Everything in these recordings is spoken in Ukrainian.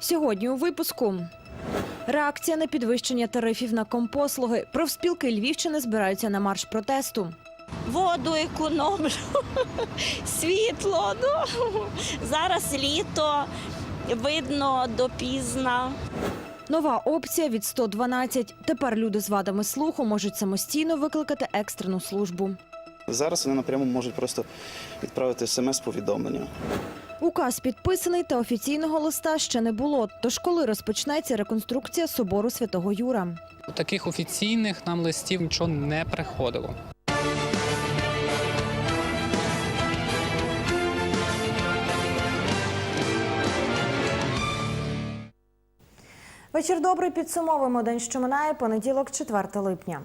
Сьогодні у випуску. Реакція на підвищення тарифів на компослуги. Профспілки Львівщини збираються на марш протесту. воду економлю, світло. Ну, зараз літо, видно допізна. Нова опція від 112. Тепер люди з вадами слуху можуть самостійно викликати екстрену службу. Зараз вони напряму можуть просто відправити смс-повідомлення. Указ підписаний та офіційного листа ще не було. Тож коли розпочнеться реконструкція собору святого Юра. Таких офіційних нам листів нічого не приходило. Вечір добрий. Підсумовуємо день, що минає понеділок, 4 липня.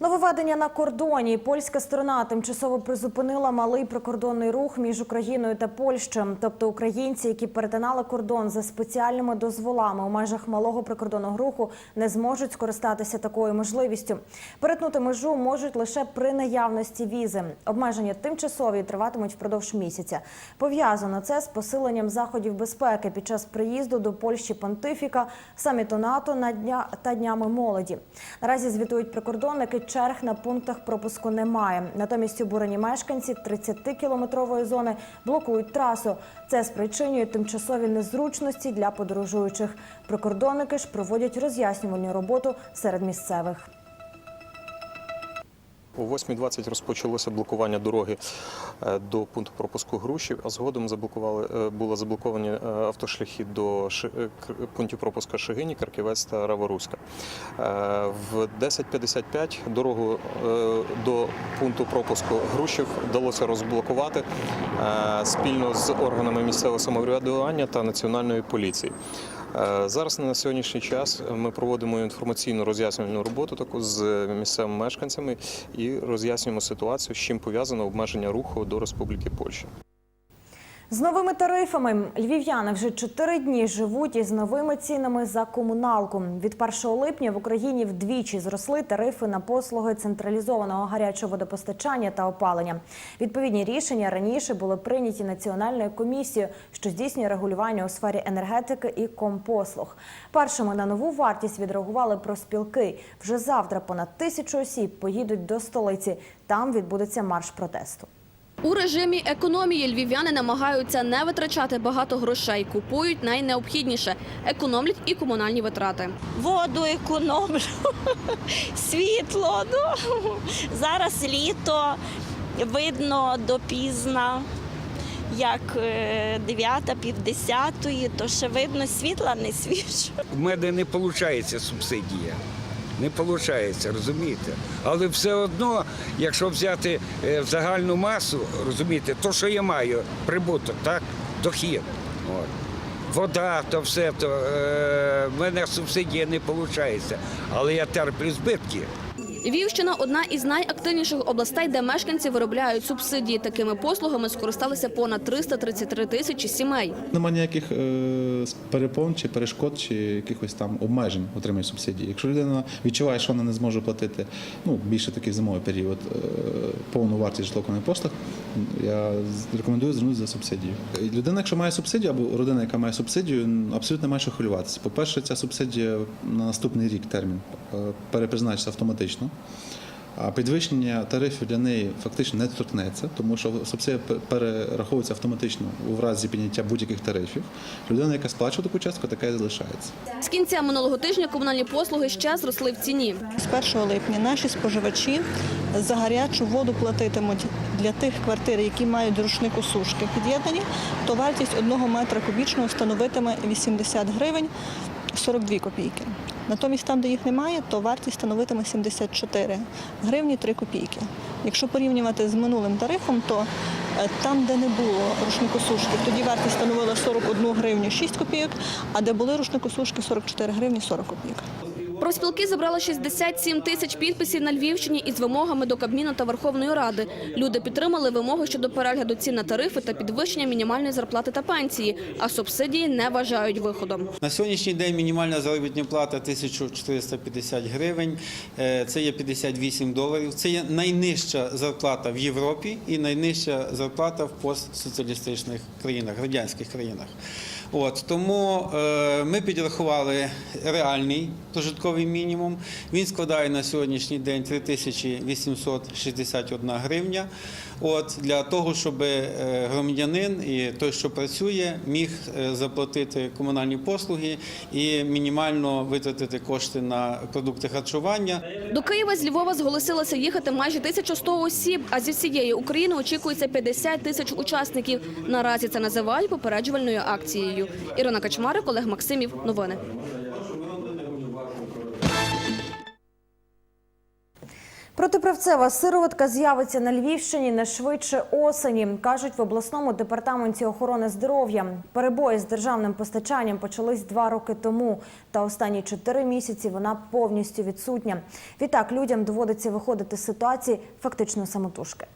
Нововведення на кордоні. Польська сторона тимчасово призупинила малий прикордонний рух між Україною та Польщею. Тобто українці, які перетинали кордон за спеціальними дозволами у межах малого прикордонного руху, не зможуть скористатися такою можливістю. Перетнути межу можуть лише при наявності візи. Обмеження тимчасові триватимуть впродовж місяця. Пов'язано це з посиленням заходів безпеки під час приїзду до Польщі понтифіка, саміту НАТО на дня та днями молоді. Наразі звітують прикордонники. Черг на пунктах пропуску немає. Натомість обурені мешканці 30-кілометрової зони блокують трасу. Це спричинює тимчасові незручності для подорожуючих. Прикордонники ж проводять роз'яснювальну роботу серед місцевих. О 8.20 розпочалося блокування дороги е, до пункту пропуску Грушів, а згодом заблокували е, було заблоковані е, автошляхи до пунктів пропуску Шигині, Карківець та Раворуська. В 10.55 дорогу до пункту пропуску Грушів вдалося розблокувати спільно з органами місцевого самоврядування та національної поліції. Е, Зараз на сьогоднішній час ми проводимо інформаційну роз'яснювальну роботу таку з місцевими мешканцями і роз'яснюємо ситуацію, з чим пов'язано обмеження руху до Республіки Польща. З новими тарифами львів'яни вже чотири дні живуть із новими цінами за комуналку. Від 1 липня в Україні вдвічі зросли тарифи на послуги централізованого гарячого водопостачання та опалення. Відповідні рішення раніше були прийняті національною комісією, що здійснює регулювання у сфері енергетики і компослуг. Першими на нову вартість відреагували проспілки. Вже завтра понад тисячу осіб поїдуть до столиці. Там відбудеться марш протесту. У режимі економії львів'яни намагаються не витрачати багато грошей, купують найнеобхідніше, економлять і комунальні витрати. Воду економлю, світло. Ну, зараз літо, видно допізна. Як е, дев'ята, півдесятої, то ще видно світла не свіже. В мене не виходить субсидія. Не виходить, розумієте? Але все одно, якщо взяти е, в загальну масу, розумієте, то, що я маю, прибуток, так, дохід. От. Вода, то все, то е, в мене субсидія не виходить. Але я терплю збитки. Львівщина – одна із найактивніших областей, де мешканці виробляють субсидії. Такими послугами скористалися понад 333 тисячі сімей. Нема ніяких е, перепон чи перешкод, чи якихось там обмежень отримання субсидії. Якщо людина відчуває, що вона не зможе платити ну, більше такий зимовий період, е, повну вартість житлових послуг, я рекомендую звернутися за субсидію. Людина, якщо має субсидію, або родина, яка має субсидію, абсолютно має що хвилюватися. По-перше, ця субсидія на наступний рік термін е, перепризначиться автоматично. А підвищення тарифів для неї фактично не торкнеться, тому що субсидія перераховується автоматично у разі підняття будь-яких тарифів. Людина, яка сплачує таку частку, така і залишається. З кінця минулого тижня комунальні послуги ще зросли в ціні. З 1 липня наші споживачі за гарячу воду платитимуть для тих квартир, які мають рушнику сушки під'єднані, то вартість одного метра кубічного становитиме 80 гривень 42 копійки. Натомість там, де їх немає, то вартість становитиме 74 гривні 3 копійки. Якщо порівнювати з минулим тарифом, то е, там, де не було рушникосушки, тоді вартість становила 41 гривню 6 копійок, а де були рушникосушки 44 гривні 40 копійок. Профспілки зібрали 67 тисяч підписів на Львівщині із вимогами до Кабміну та Верховної Ради. Люди підтримали вимоги щодо перегляду цін на тарифи та підвищення мінімальної зарплати та пенсії, а субсидії не вважають виходом. На сьогоднішній день мінімальна заробітна плата 1450 гривень, Е, це є 58 доларів. Це є найнижча зарплата в Європі і найнижча зарплата в постсоціалістичних країнах, радянських країнах. От тому е, ми підрахували реальний прожитковий мінімум. Він складає на сьогоднішній день 3861 гривня. От для того, щоб е, громадянин і той, що працює, міг е, заплатити комунальні послуги і мінімально витратити кошти на продукти харчування. До Києва з Львова зголосилося їхати майже 1100 осіб, а зі всієї України очікується 50 тисяч учасників. Наразі це називають попереджувальною акцією. Ірина Качмарик, Олег Максимів. Новини. Протиправцева сироватка з'явиться на Львівщині не швидше осені, кажуть в обласному департаменті охорони здоров'я. Перебої з державним постачанням почались два роки тому, та останні чотири місяці вона повністю відсутня. Відтак людям доводиться виходити з ситуації фактично самотужки.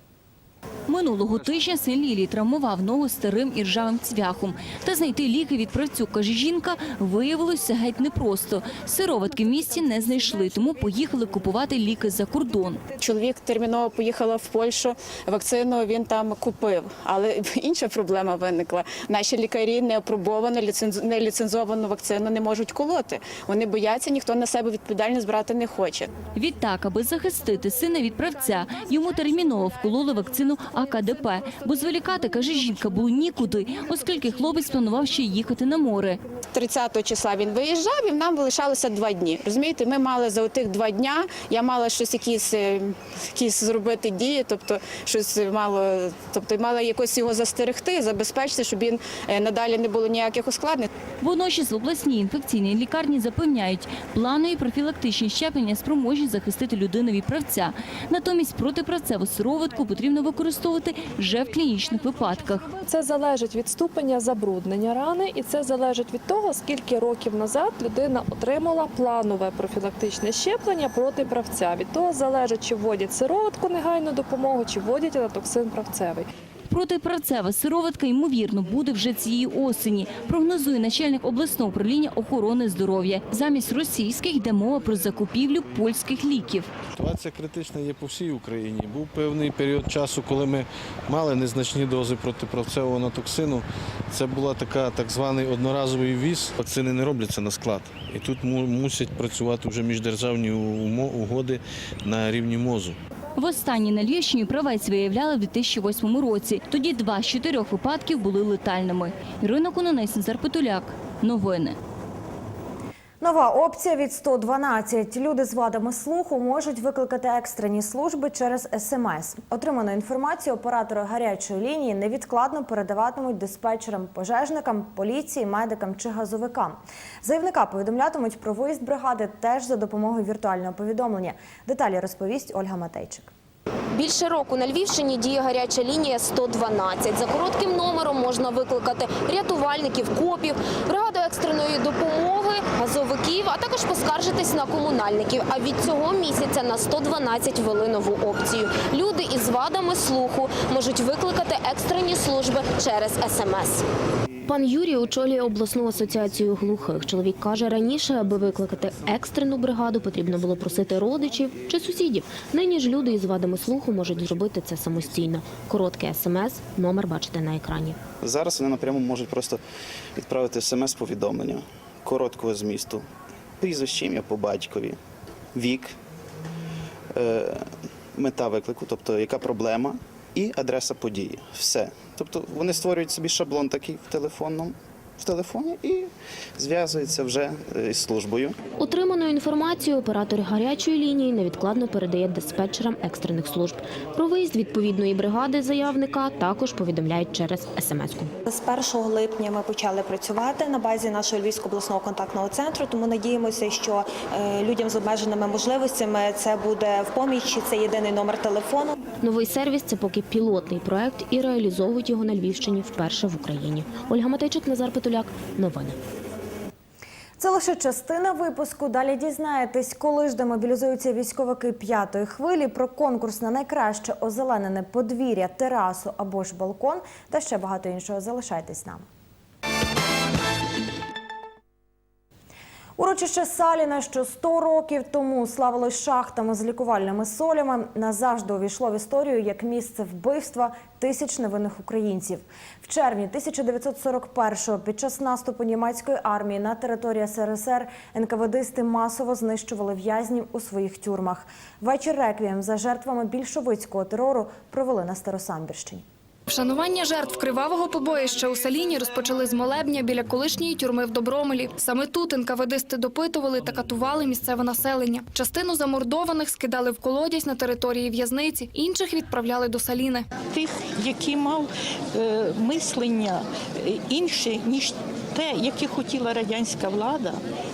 Минулого тижня син Лілії травмував ногу старим і ржавим цвяхом. Та знайти ліки від правцю, каже жінка, виявилося геть непросто. Сироватки в місті не знайшли, тому поїхали купувати ліки за кордон. Чоловік терміново поїхала в Польщу. Вакцину він там купив, але інша проблема виникла. Наші лікарі не опробовану, ліценз- не ліцензовану вакцину не можуть колоти. Вони бояться, ніхто на себе відповідальність брати не хоче. Відтак, аби захистити сина від правця, йому терміново вкололи вакцину АКДП. Бо зволікати, каже жінка, було нікуди, оскільки хлопець планував ще їхати на море. 30 числа він виїжджав, і нам залишалося два дні. Розумієте, ми мали за тих два дня. Я мала щось якісь, е, якісь зробити дії, тобто щось мало, тобто мала якось його застерегти, забезпечити, щоб він е, надалі не було ніяких ускладнень. Водночас в обласній інфекційній лікарні запевняють, планові профілактичні щеплення спроможні захистити людину від правця. Натомість протиправцеву сироватку потрібно використовувати вже в клінічних випадках. Це залежить від ступеня забруднення рани, і це залежить від того, скільки років назад людина отримала планове профілактичне щеплення проти правця. Від того залежить, чи вводять сироватку негайну допомогу, чи вводять атоксин правцевий. Протиправцева сироватка, ймовірно, буде вже цієї осені, прогнозує начальник обласного управління охорони здоров'я. Замість російських йде мова про закупівлю польських ліків. Ситуація критична є по всій Україні. Був певний період часу, коли ми мали незначні дози протиправцевого натоксину. Це була така так званий одноразовий віз. Вакцини не робляться на склад. І тут му- мусять працювати вже міждержавні угоди на рівні МОЗу. Востаннє на Львівщині правець виявляли в 2008 році. Тоді два з чотирьох випадків були летальними. Ірина Кононець, Зарпетуляк. Новини. Нова опція від 112. Люди з вадами слуху можуть викликати екстрені служби через СМС. Отриману інформацію оператори гарячої лінії невідкладно передаватимуть диспетчерам, пожежникам, поліції, медикам чи газовикам. Заявника повідомлятимуть про виїзд бригади теж за допомогою віртуального повідомлення. Деталі розповість Ольга Матейчик. Більше року на Львівщині діє гаряча лінія 112. За коротким номером можна викликати рятувальників, копів, бригаду екстреної допомоги, газовиків, а також поскаржитись на комунальників. А від цього місяця на 112 ввели нову опцію. Люди із вадами слуху можуть викликати екстрені служби через СМС. Пан Юрій очолює обласну асоціацію глухих. Чоловік каже, раніше, аби викликати екстрену бригаду, потрібно було просити родичів чи сусідів. Нині ж люди із вадами слуху можуть зробити це самостійно. Коротке смс, номер бачите на екрані. Зараз вони напряму можуть просто відправити смс-повідомлення короткого змісту, прізвище ім'я по батькові, вік, е, мета виклику, тобто яка проблема, і адреса події. Все. Тобто вони створюють собі шаблон такий в телефонному. В телефоні і зв'язуються вже е, із службою. Отриману інформацію оператор гарячої лінії невідкладно передає диспетчерам екстрених служб. Про виїзд відповідної бригади заявника також повідомляють через смс-ку. З 1 липня ми почали працювати на базі нашого Львівського обласного контактного центру, тому надіємося, що е, людям з обмеженими можливостями це буде в помічі. Це єдиний номер телефону. Новий сервіс це поки пілотний проект і реалізовують його на Львівщині вперше в Україні. Ольга Матейчик, Назар Петуляк. Новини. Це лише частина випуску. Далі дізнаєтесь, коли ж демобілізуються військовики п'ятої хвилі, про конкурс на найкраще озеленене подвір'я, терасу або ж балкон та ще багато іншого. Залишайтесь нами. Урочище Саліна, що 100 років тому славилось шахтами з лікувальними солями, назавжди увійшло в історію як місце вбивства тисяч невинних українців. В червні 1941-го під час наступу німецької армії на території СРСР НКВДисти масово знищували в'язнів у своїх тюрмах. Вечір реквієм за жертвами більшовицького терору провели на Старосамбірщині. Вшанування жертв кривавого побоїща у Саліні розпочали з молебня біля колишньої тюрми в Добромелі. Саме тут НКВДисти допитували та катували місцеве населення. Частину замордованих скидали в колодязь на території в'язниці, інших відправляли до Саліни. Тих, які мав е, мислення е, інше, ніж те, яке хотіла радянська влада,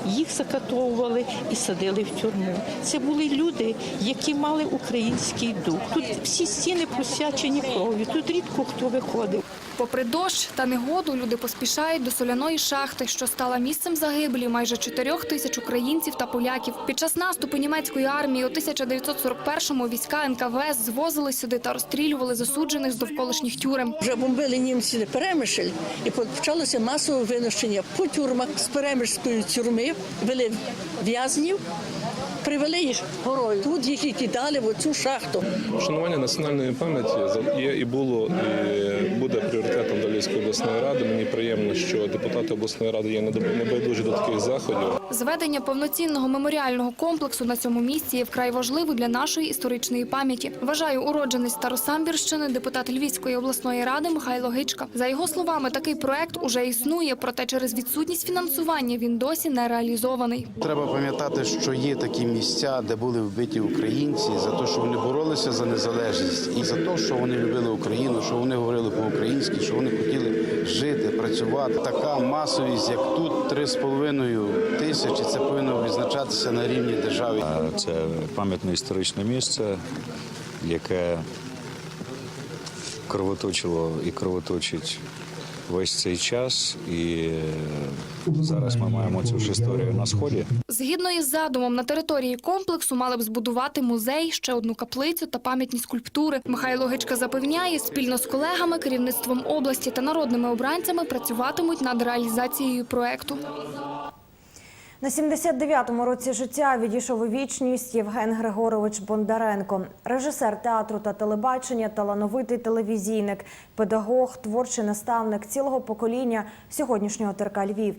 їх закатовували і садили в тюрму. Це були люди, які мали український дух. Тут всі стіни просячені кров'ю, тут рідко хто виходив. Попри дощ та негоду, люди поспішають до соляної шахти, що стала місцем загибелі майже чотирьох тисяч українців та поляків. Під час наступу німецької армії у 1941-му війська НКВС звозили сюди та розстрілювали засуджених з довколишніх тюрем. Вже бомбили німці Перемишль і почалося масове винищення по тюрмах з Перемишльської тюрми, вели в'язнів, привели їх горою. Тут їх і кидали в оцю шахту. Вшанування національної пам'яті є і було і буде пріоритетом до обласної ради. Мені приємно, що депутати обласної ради є небайдужі до таких заходів. Зведення повноцінного меморіального комплексу на цьому місці є вкрай важливо для нашої історичної пам'яті. Вважає уродженець Старосамбірщини, депутат Львівської обласної ради Михайло Гичка. За його словами, такий проект уже існує, проте через відсутність фінансування він досі не реалізований. Треба пам'ятати, що є такі місця, де були вбиті українці за те, що вони боролися за незалежність, і за те, що вони любили Україну, що вони говорили по-українськи, що вони хотіли жити, працювати. Така масовість, як тут, 3,5 тисячі, це повинно відзначатися на рівні держави. Це пам'ятне історичне місце, яке кровоточило і кровоточить весь цей час. І е, зараз ми маємо цю ж історію на сході. Згідно із задумом, на території комплексу мали б збудувати музей, ще одну каплицю та пам'ятні скульптури. Михайло Гичка запевняє, спільно з колегами, керівництвом області та народними обранцями працюватимуть над реалізацією проекту. На 79-му році життя відійшов у вічність Євген Григорович Бондаренко, режисер театру та телебачення, талановитий телевізійник, педагог, творчий наставник цілого покоління сьогоднішнього ТРК Львів.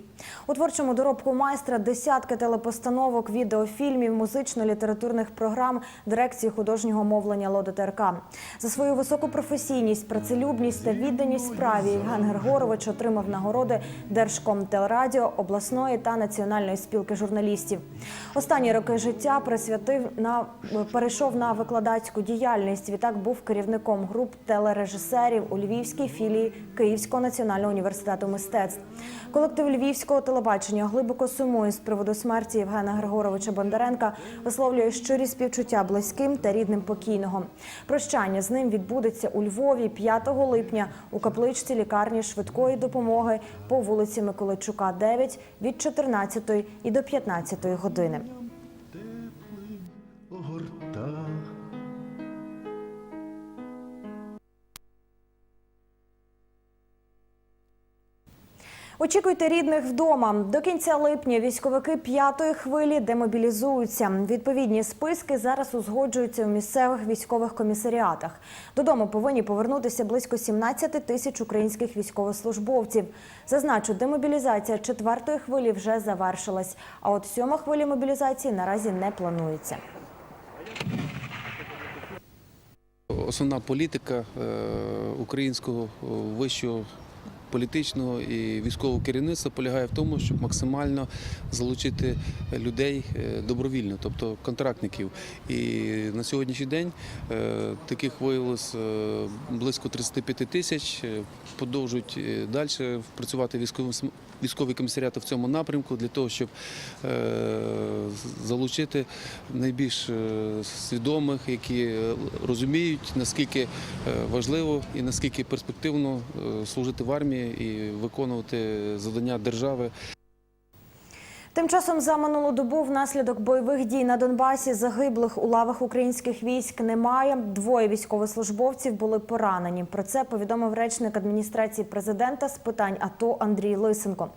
У творчому доробку майстра десятки телепостановок, відеофільмів, музично-літературних програм, дирекції художнього мовлення Лода ТРК. За свою високу професійність, працелюбність та відданість справі Євген Григорович отримав нагороди Держкомтелерадіо, обласної та національної спілки журналістів. Останні роки життя присвятив на перейшов на викладацьку діяльність. Відтак був керівником груп телережисерів у Львівській філії Київського національного університету мистецтв. Колектив львівського телебачення глибоко сумує з приводу смерті Євгена Григоровича Бондаренка, висловлює щирі співчуття близьким та рідним покійного. Прощання з ним відбудеться у Львові 5 липня у капличці лікарні швидкої допомоги по вулиці Миколайчука, 9 від 14 і до 15 години. Очікуйте рідних вдома. До кінця липня військовики п'ятої хвилі демобілізуються. Відповідні списки зараз узгоджуються у місцевих військових комісаріатах. Додому повинні повернутися близько 17 тисяч українських військовослужбовців. Зазначу, демобілізація четвертої хвилі вже завершилась. А от сьома хвиля мобілізації наразі не планується. Основна політика е, українського е, вищого політичного і військового керівництва полягає в тому, щоб максимально залучити людей е, добровільно, тобто контрактників. І на сьогоднішній день е, таких виявилось е, близько 35 тисяч. Продовжують е, далі працювати військові військові комісаріати в цьому напрямку для того, щоб залучити найбільш свідомих, які розуміють, наскільки важливо і наскільки перспективно служити в армії і виконувати завдання держави. Тим часом за минулу добу внаслідок бойових дій на Донбасі загиблих у лавах українських військ немає. Двоє військовослужбовців були поранені. Про це повідомив речник адміністрації президента з питань АТО Андрій Лисенко.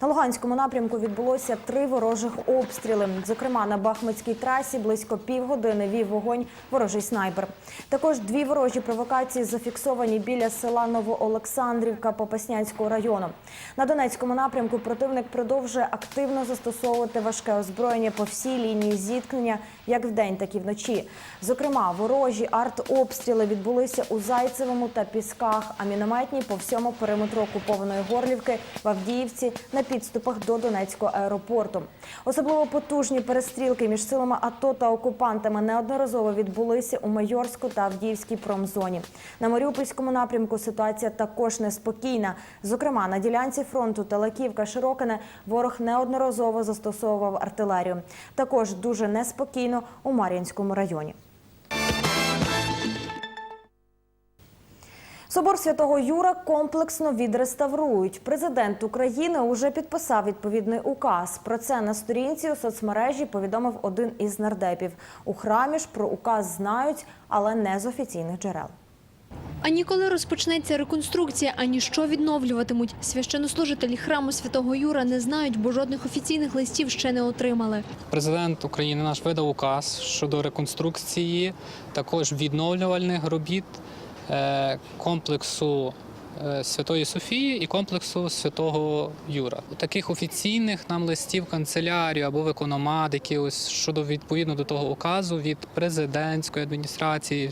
На Луганському напрямку відбулося три ворожих обстріли. Зокрема, на Бахмутській трасі близько півгодини вів вогонь ворожий снайпер. Також дві ворожі провокації зафіксовані біля села Новоолександрівка Попаснянського району. На Донецькому напрямку противник продовжує активно застосовувати важке озброєння по всій лінії зіткнення, як вдень, так і вночі. Зокрема, ворожі артобстріли відбулися у Зайцевому та Пісках, а мінометні по всьому периметру окупованої Горлівки в Авдіївці на підступах до Донецького аеропорту. Особливо потужні перестрілки між силами АТО та окупантами неодноразово відбулися у Майорську та Авдіївській промзоні. На Маріупольському напрямку ситуація також неспокійна. Зокрема, на ділянці фронту Талаківка Широкине ворог неодноразово застосовував артилерію. Також дуже неспокійно у Мар'їнському районі. Собор святого Юра комплексно відреставрують. Президент України уже підписав відповідний указ. Про це на сторінці у соцмережі повідомив один із нардепів. У храмі ж про указ знають, але не з офіційних джерел. Ані коли розпочнеться реконструкція, ані що відновлюватимуть. Священнослужителі храму святого Юра не знають, бо жодних офіційних листів ще не отримали. Президент України наш видав указ щодо реконструкції, також відновлювальних робіт комплексу е, Святої Софії і комплексу Святого Юра. Таких офіційних нам листів канцелярію або в економат, якихось щодо відповідно до того указу від президентської адміністрації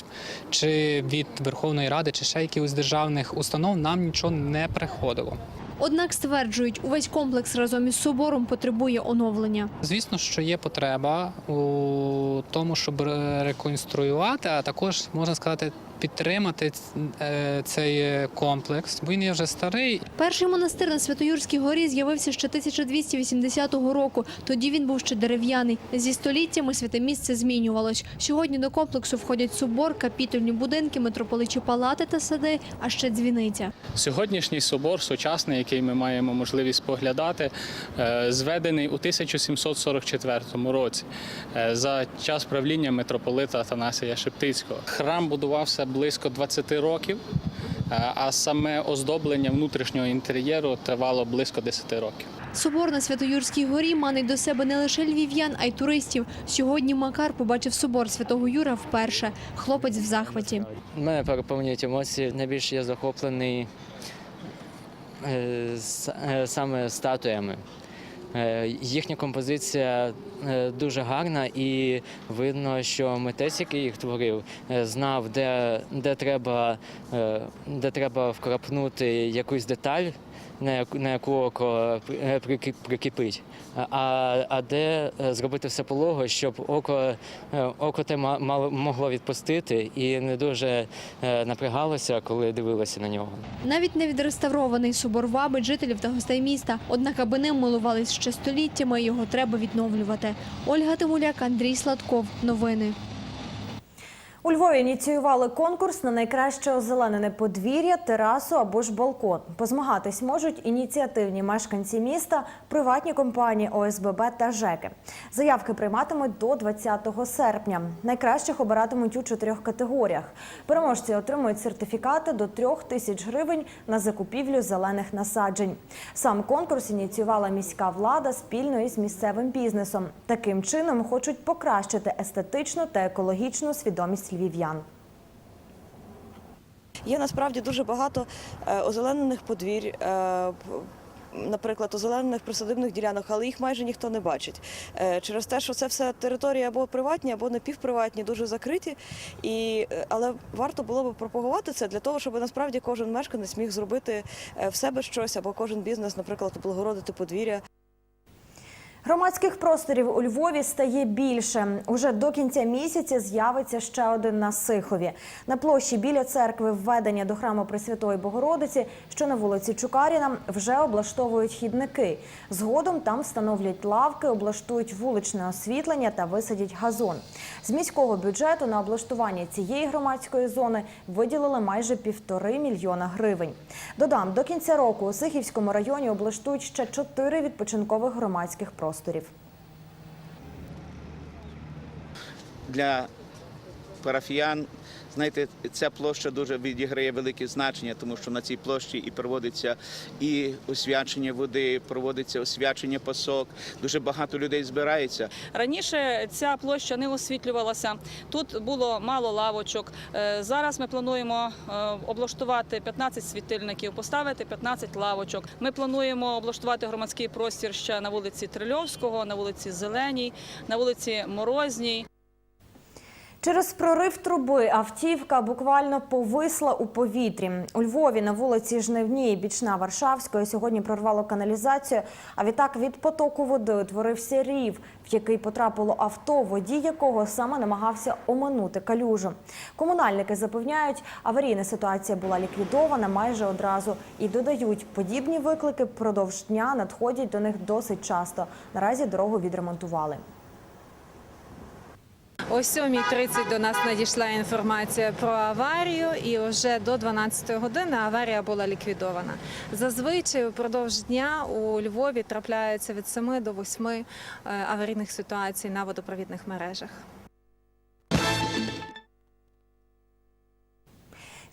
чи від Верховної Ради, чи ще якихось державних установ нам нічого не приходило. Однак стверджують, увесь комплекс разом із собором потребує оновлення. Звісно, що є потреба у тому, щоб реконструювати, а також можна сказати, підтримати е, цей комплекс. Бо він є вже старий. Перший монастир на Святоюрській горі з'явився ще 1280 року. Тоді він був ще дерев'яний. Зі століттями святе місце змінювалось. Сьогодні до комплексу входять собор, капітульні будинки, митрополичі палати та сади, а ще дзвіниця. Сьогоднішній собор, сучасний, який ми маємо можливість поглядати, е, зведений у 1744 році е, за час правління митрополита Атанасія Шептицького. Храм будувався близько 20 років, е, а саме оздоблення внутрішнього інтер'єру тривало близько 10 років. Собор на Святоюрській горі манить до себе не лише львів'ян, а й туристів. Сьогодні Макар побачив собор святого Юра вперше. Хлопець в захваті. У мене переповнюють емоції. Найбільше я захоплений е, е, саме статуями. Е, Їхня композиція е, дуже гарна, і видно, що митець, який їх творив, е, знав, де, де, треба, де треба вкрапнути якусь деталь, на яку, на яку око е, прикипить, а, а де е, зробити все полого, щоб око, е, око те могло відпустити і не дуже напрягалося, коли дивилося на нього. Навіть не відреставрований собор вабить жителів та гостей міста. Однак, аби ним милувались ще століттями, його треба відновлювати. Ольга Тимуляк, Андрій Сладков. Новини. У Львові ініціювали конкурс на найкраще озеленене подвір'я, терасу або ж балкон. Позмагатись можуть ініціативні мешканці міста, приватні компанії ОСББ та ЖЕКи. Заявки прийматимуть до 20 серпня. Найкращих обиратимуть у чотирьох категоріях. Переможці отримують сертифікати до трьох тисяч гривень на закупівлю зелених насаджень. Сам конкурс ініціювала міська влада спільно із місцевим бізнесом. Таким чином хочуть покращити естетичну та екологічну свідомість львів'ян. Є насправді дуже багато е, озеленених подвір'я. е, Наприклад, озеленених присадибних ділянок, але їх майже ніхто не бачить. Е, Через те, що це все території або приватні, або напівприватні, дуже закриті. І, але варто було б пропагувати це для того, щоб насправді кожен мешканець міг зробити в себе щось, або кожен бізнес, наприклад, облагородити подвір'я. Громадських просторів у Львові стає більше. Уже до кінця місяця з'явиться ще один на Сихові. На площі біля церкви введення до храму Пресвятої Богородиці, що на вулиці Чукаріна, вже облаштовують хідники. Згодом там встановлять лавки, облаштують вуличне освітлення та висадять газон. З міського бюджету на облаштування цієї громадської зони виділили майже півтори мільйона гривень. Додам, до кінця року у Сихівському районі облаштують ще чотири відпочинкових громадських просторів. Для парафіян. Знаєте, ця площа дуже відіграє велике значення, тому що на цій площі і проводиться і освячення води, проводиться освячення пасок. Дуже багато людей збирається. Раніше ця площа не освітлювалася. Тут було мало лавочок. Е, Зараз ми плануємо е, облаштувати 15 світильників, поставити 15 лавочок. Ми плануємо облаштувати громадський простір ще на вулиці Трильовського, на вулиці Зеленій, на вулиці Морозній. Через прорив труби автівка буквально повисла у повітрі. У Львові на вулиці Жнивній, і бічна Варшавської, сьогодні прорвало каналізацію. А відтак від потоку води утворився рів, в який потрапило авто, водій якого саме намагався оминути калюжу. Комунальники запевняють, аварійна ситуація була ліквідована майже одразу і додають, подібні виклики впродовж дня надходять до них досить часто. Наразі дорогу відремонтували. О 7.30 до нас надійшла інформація про аварію, і вже до 12 години аварія була ліквідована. Зазвичай упродовж дня у Львові трапляється від 7 до 8 е, аварійних ситуацій на водопровідних мережах.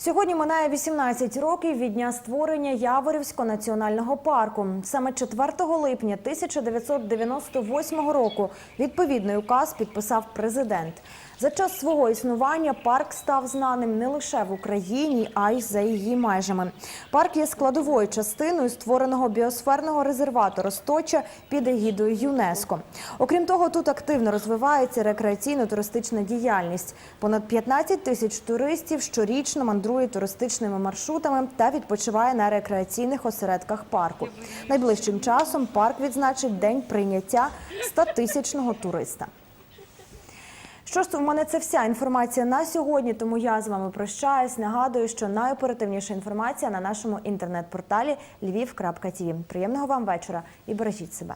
Сьогодні минає 18 років від дня створення Яворівського національного парку. Саме 4 липня 1998 року відповідний указ підписав президент. За час свого існування парк став знаним не лише в Україні, а й за її межами. Парк є складовою частиною створеного біосферного резервату Росточа під егідою ЮНЕСКО. Окрім того, тут активно розвивається рекреаційно-туристична діяльність. Понад 15 тисяч туристів щорічно мандрує туристичними маршрутами та відпочиває на рекреаційних осередках парку. Найближчим часом парк відзначить день прийняття 100-тисячного туриста. Що ж, в мене це вся інформація на сьогодні, тому я з вами прощаюсь. Нагадую, що найоперативніша інформація на нашому інтернет-порталі lviv.tv. Приємного вам вечора і бережіть себе.